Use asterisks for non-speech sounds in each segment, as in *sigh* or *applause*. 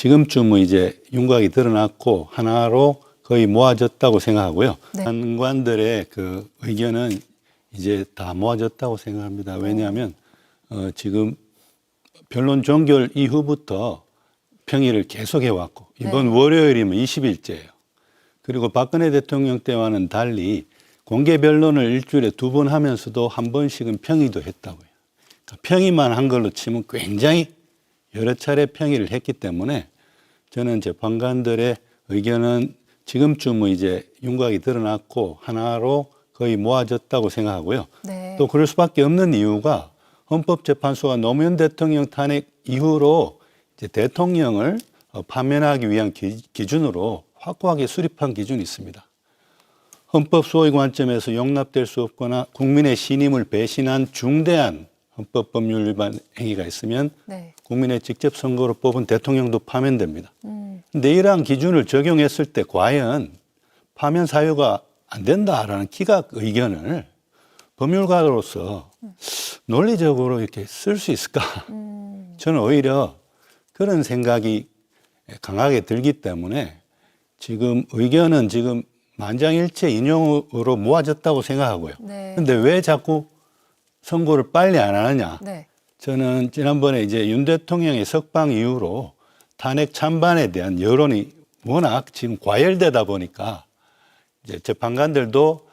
지금쯤은 이제 윤곽이 드러났고 하나로 거의 모아졌다고 생각하고요. 네. 판관들의 그 의견은 이제 다 모아졌다고 생각합니다. 왜냐하면 어, 지금 변론 종결 이후부터 평의를 계속해 왔고 이번 네. 월요일이면 20일째예요. 그리고 박근혜 대통령 때와는 달리 공개 변론을 일주일에 두 번 하면서도 한 번씩은 평의도 했다고요. 그러니까 평의만 한 걸로 치면 굉장히 여러 차례 평의를 했기 때문에 저는 재판관들의 의견은 지금쯤은 이제 윤곽이 드러났고 하나로 거의 모아졌다고 생각하고요. 네. 또 그럴 수밖에 없는 이유가 헌법재판소가 노무현 대통령 탄핵 이후로 이제 대통령을 어, 파면하기 위한 기, 기준으로 확고하게 수립한 기준이 있습니다. 헌법 소의 관점에서 용납될 수 없거나 국민의 신임을 배신한 중대한 헌법 법률 위반 행위가 있으면 네. 국민의 직접 선거로 뽑은 대통령도 파면됩니다. 음. 근데 이러한 기준을 적용했을 때 과연 파면 사유가 안 된다라는 기각 의견을 법률가로서 논리적으로 이렇게 쓸 수 있을까? 음. 저는 오히려 그런 생각이 강하게 들기 때문에 지금 의견은 지금 만장일치 인용으로 모아졌다고 생각하고요. 네. 근데 왜 자꾸 선고를 빨리 안 하느냐? 네. 저는 지난번에 이제 윤 대통령의 석방 이후로 탄핵 찬반에 대한 여론이 워낙 지금 과열되다 보니까 이제 재판관들도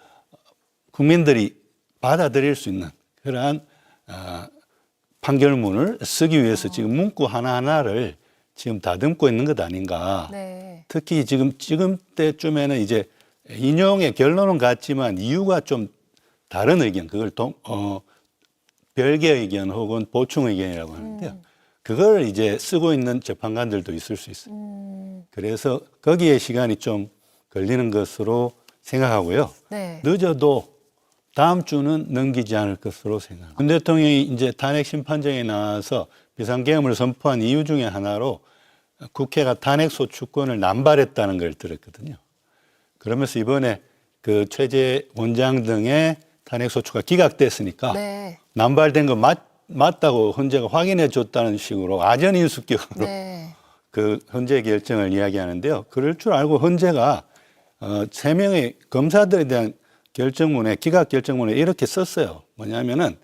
국민들이 받아들일 수 있는 그러한 아, 판결문을 쓰기 위해서 지금 문구 하나하나를 지금 다듬고 있는 것 아닌가. 네. 특히 지금 지금 때쯤에는 이제 인용의 결론은 같지만 이유가 좀 다른 의견 그걸 동, 어, 별개 의견 혹은 보충 의견이라고 하는데요. 그걸 이제 쓰고 있는 재판관들도 있을 수 있어요. 음. 그래서 거기에 시간이 좀 걸리는 것으로 생각하고요. 네. 늦어도 다음 주는 넘기지 않을 것으로 생각합니다. 윤 대통령이 이제 탄핵 심판정에 나와서 비상계엄을 선포한 이유 중에 하나로 국회가 탄핵 소추권을 남발했다는 걸 들었거든요. 그러면서 이번에 그 최재 원장 등의 탄핵 소추가 기각됐으니까 네. 남발된 거 맞, 맞다고 헌재가 확인해 줬다는 식으로 아전인수격으로 네. *laughs* 그 헌재 결정을 이야기하는데요. 그럴 줄 알고 헌재가 어, 세 명의 검사들에 대한 결정문에 기각 결정문에 이렇게 썼어요. 뭐냐면은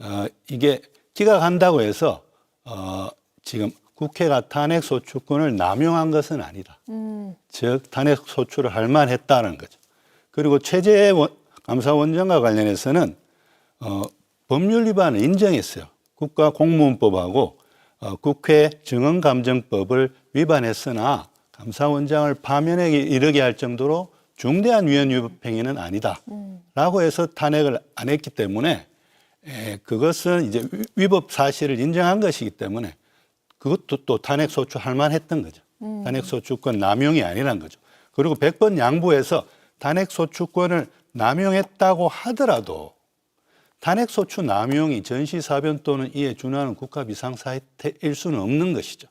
어, 이게 기각한다고 해서 어, 지금 국회가 탄핵 소추권을 남용한 것은 아니다. 음. 즉 탄핵 소추를 할 만했다는 거죠. 그리고 최재 원- 감사원장과 관련해서는 어, 법률 위반을 인정했어요. 국가 공무원법하고 어, 국회 증언감정법을 위반했으나 감사원장을 파면에 이르게 할 정도로 중대한 위헌 위법 행위는 아니다. 라고 해서 탄핵을 안 했기 때문에 에, 그것은 이제 위- 위법 사실을 인정한 것이기 때문에 그것도 또 탄핵 소추할 만했던 거죠. 탄핵 소추권 남용이 아니란 거죠. 그리고 100번 양보해서 탄핵 소추권을 남용했다고 하더라도 탄핵 소추 남용이 전시사변 또는 이에 준하는 국가 비상사태 일 수는 없는 것이죠.